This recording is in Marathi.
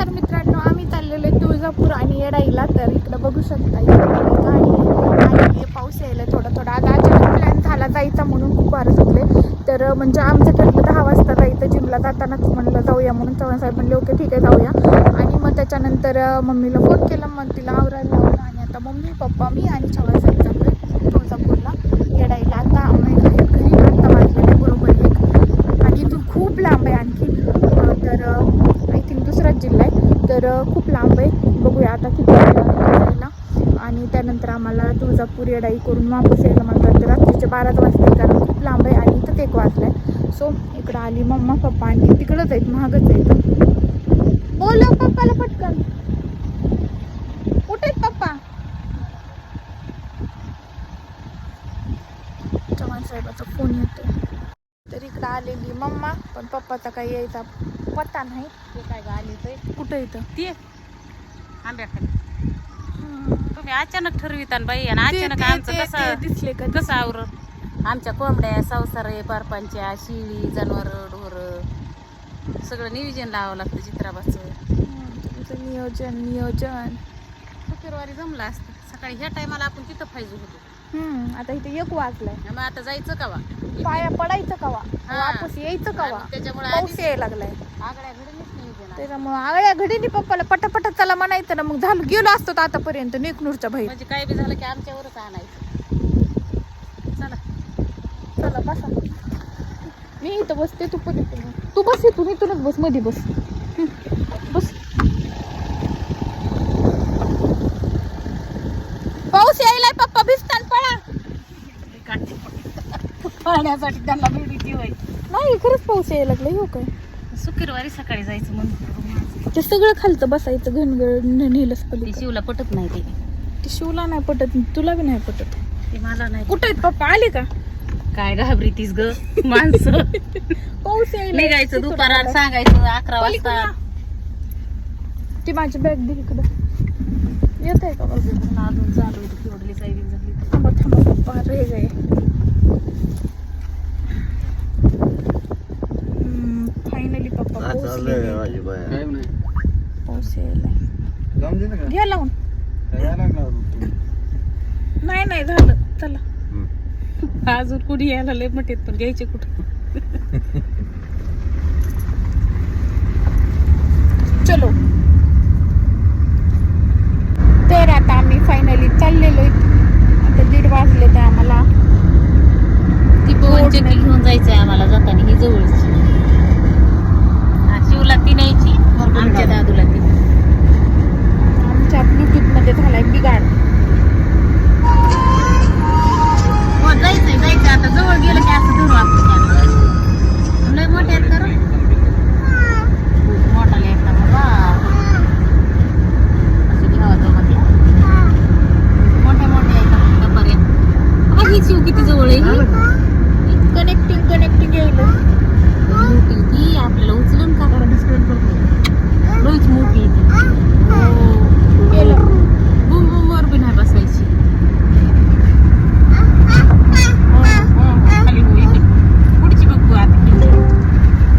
नमस्कार मित्रांनो आम्ही चाललेलो आहे तुळजापूर आणि येडाईला. तर इकडं बघू शकता इकडे गाडी आहे आणि पाऊस यायला थोडा थोडा. आता अचानक प्लॅन झाला जायचा म्हणून खूप वारं सुटले. तर म्हणजे आमचं ठरलं दहा वाजता जायचं जिमला जातानाच म्हणलं जाऊया. म्हणून चव्हाण साहेब म्हणले ओके ठीक आहे जाऊया. आणि मग त्याच्यानंतर मम्मीला फोन केला. मग तिला आवरायला लावलं आणि आता मम्मी पप्पा मी आणि चव्हाण साहेब चाललोय तुळजापूरला येडाईला. आता आम्ही घरी आता वाजलेले बरोबर एक. आणि इथून खूप लांब आहे आणखी. तर दुसराच जिल्हा आहे. तर खूप लांब आहे. बघूया आता किती जायला. आणि त्यानंतर आम्हाला तुळजापूर येडाई करून वापस यायला म्हणतात. रात्रीचे बाराच वाजता कारण खूप लांब आहे आणि इथंच एक वाजलाय सो इकडं आली मम्मा पप्पा आणि तिकडंच आहेत महागच आहेत बोल हो पप्पाला पटकन. कुठे आहेत पप्पा? चव्हाण साहेबाचा फोन येतो तर इकडं आलेली मम्मा पण पप्पाचा काही यायचा पत्ता नाही. ते काय आली ते कुठं इथं ते आंब्याखाली तुम्ही अचानक ठरवितान बाई आणि अचानक आमचं कसं दिसले का कसं आवरत आमच्या कोंबड्या संसारे परपांच्या शिळी जनावर ढोर. सगळं नियोजन लावावं लागतं चित्राबाचं. नियोजन नियोजन. शुक्रवारी जमलं असतं. सकाळी ह्या टायमाला आपण तिथं पाहिजे होतो. हम्म आता इथे एक वाजलाय. मग आता जायचं का वा पाया पडायचं कवा. वापस यायचं कवा? त्याच्यामुळे पाऊस यायला लागलाय. आगळ्या आहे. त्याच्यामुळं आगळ्या घडीने पप्पाला पटापट चला म्हणायचं ना मग झालं गेलो असतो आतापर्यंत नेकनूरच्या बाहेर. म्हणजे काय बी झालं की आमच्यावरच आणायचं. चला. चला बसा. मी इथं बसते तू पण इथून बस. तू बस इथून इथूनच बसमध्ये बस. बस. पाऊस यायलाय पप्पा पाहण्यासाठी त्यांना भेटीची होय. नाही खरंच पाऊस यायला लागला हो काय? शुक्रवारी सकाळी जायचं म्हणून. ते सगळं खालतं बसायचं घनगड नेलंच ते पडली शिवला पटत नाही ते. ते शिवला नाही पटत तुला बी नाही पटत. ते मला नाही कुठे आहेत पप्पा? आले का? काय घाबरीतीस ग माणसं. पाऊस यायला निघायचं दुपारात सांगायचं अकरा वाजता. ती माझी बॅग दे इकडं. येत आहे का बघ अजून चालू आहे केवढली सायरिंग झाली. थांबा थांबा पप्पा रे गे फायनली पप्पा काय पाऊस चाललंय गेले. माझी बाया? पाऊस यायलाय जाऊन दे ना का? घ्या लावून तू? नाही नाही झालं चला हम्म. अजून कुणी यायला लय म्हणतात पण घ्यायचे कुठं चलो तर आता आम्ही फायनली चाललेलो आता दीड वाजले तर आम्हाला ती पवन चक्की घेऊन जायचंय आम्हाला जाताना ही जवळची हा, शिवला ती न्यायची आमच्या दादूला ती आमच्या ब्लूटूथमध्ये झालाय बिघाड. हो जायचंय जायचं आता जवळ गेलं की असं धरू आपण लय मोठे आहेत कर मोठा लेकरा बाबा. असं घ्यावा तेव्हा ते मोठ्या मोठ्या आहेत गप्पाऱ्या. बघा ही शिव किती जवळ आहे ही. कनेक्टिंग कनेक्टिंग येईल